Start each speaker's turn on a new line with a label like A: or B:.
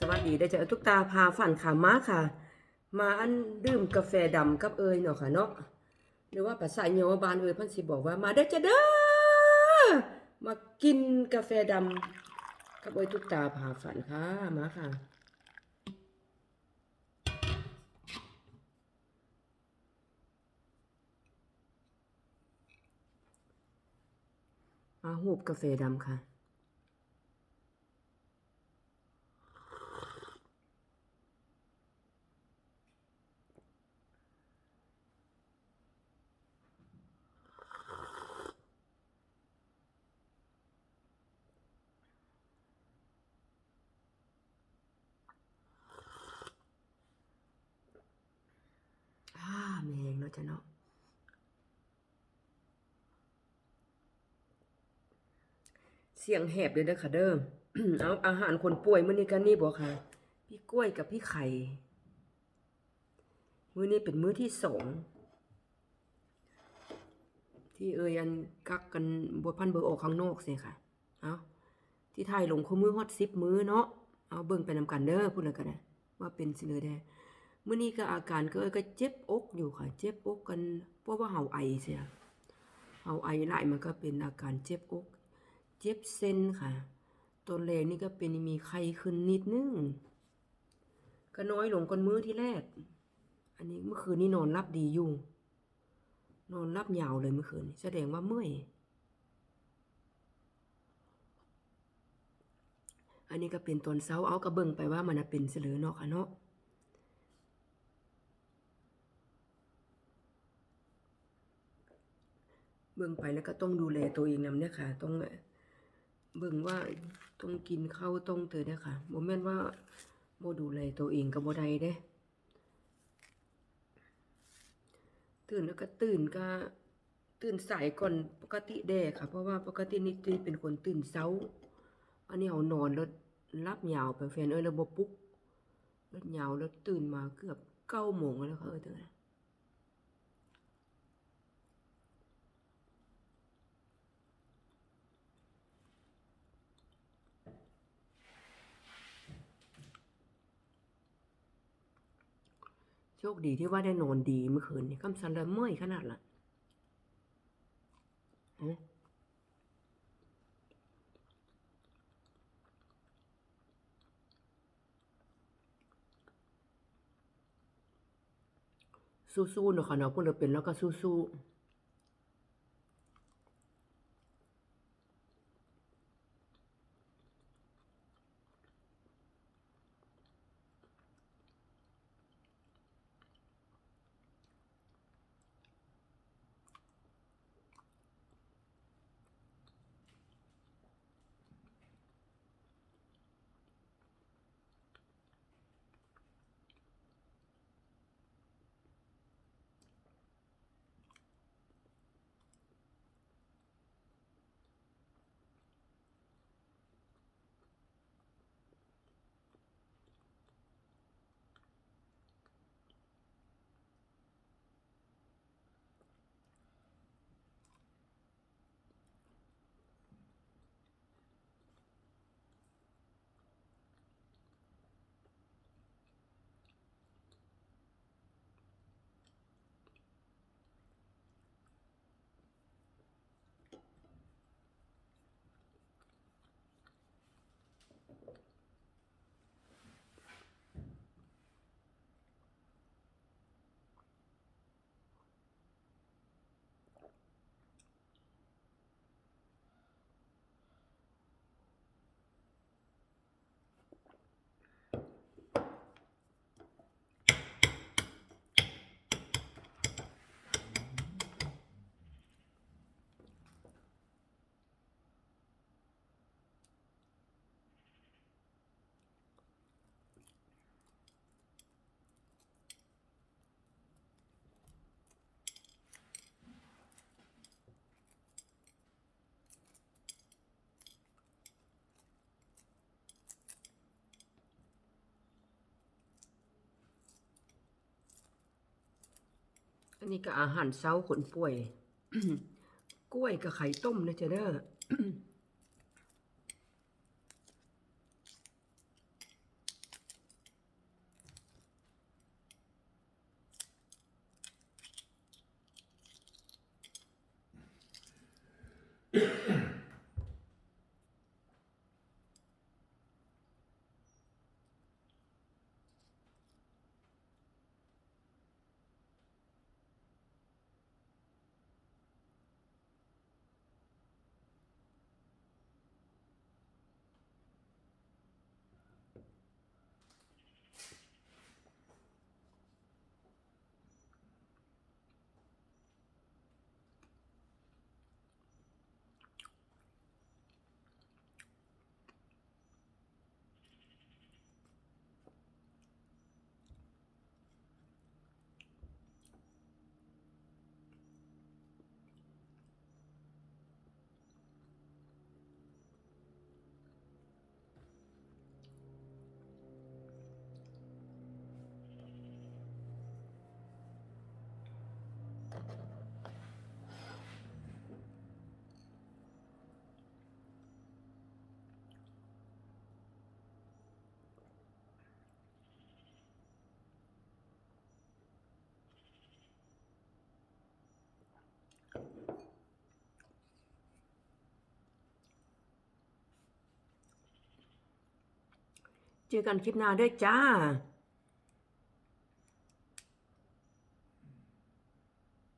A: สวัสดีได้จ้ะทุกตาพาฝันขามาค่ะ มาอันดื่มกาแฟดำกับเอยเนาะค่ะเนาะหรือว่าภาษาโยบานเอยพิ่นสิบอกว่ามาได้จ้ะเด้อมากินกาแฟดำกับเอยทุกตาพาฝันค่ะมาค่ะมาหูบกาแฟดำค่ะ อ่าแมงเนาะจ้ะเนาะ เสียงแหบเลยเด้ค่ะเด้อเอาอาหารคนป่วยมื้อนี้กันนี่บ่ค่ะ พี่กล้วยกับพี่ไข่ มื้อนี้เป็นมื้อที่สองที่เอ่ยอันกักกันบ่พันเบอร์ออกข้างนอกสิค่ะ เอาที่ไทยลงคู่มือฮอด10มื้อเนาะ เอาเบิ่งไปนำกันเด้อพูดแล้วกันนะว่าเป็นสิเลยได้มื้อนี้ก็อาการก็เอยก็เจ็บอกอยู่ค่ะ เจ็บอกกันเพราะว่าเฮาไอเสียเฮาไอหลายมันก็เป็นอาการเจ็บอก เจ็บเส้นค่ะตอนแรกนี่ก็เป็นมีไข้ขึ้นนิดนึง ก็น้อยลงก่อนมื้อที่แรก อันนี้เมื่อคืนนี้นอนรับดีอยู่ นอนรับยาวเลยเมื่อคืนนี้แสดงว่าเมื่อย อันนี้ก็เป็นตอนเช้าเอากระเบิ่งไปว่ามันเป็นเสลอเนาะค่ะเนาะเบิ่งไปแล้วก็ต้องดูแลตัวเองนำเนี่ยค่ะ ต้อง เบิ่งว่าต้องกินข้าวต้องเตอเนี่ยค่ะบ่แม่นว่าบ่ดูแลตัวเองก็บ่ได้เด้ ตื่นแล้วก็ตื่นก็ตื่นสายก่อนปกติแด้ค่ะ เพราะว่าปกตินี่ตีเป็นคนตื่นเช้า อันนี้เอานอนแล้วรับยาวไปแฟนเอ้ยแล้วบ่ปลุกแล้วยาวแล้วตื่นมาเกือบ9โมงแล้วค่ะเอ้ยเด้อ โชคดีที่ว่าได้นอนดีเมื่อคืนนี้คำสันเลยเมื่อยขนาดละสู้ๆเนาะค่ะเนาะพวกเราเป็นแล้วก็สู้ๆ นี่ก็อาหารเช้าคนป่วย กล้วยกับไข่ต้มนะเจ๊เด้อ Yeah. เจอกันคลิปหน้าด้วยจ้า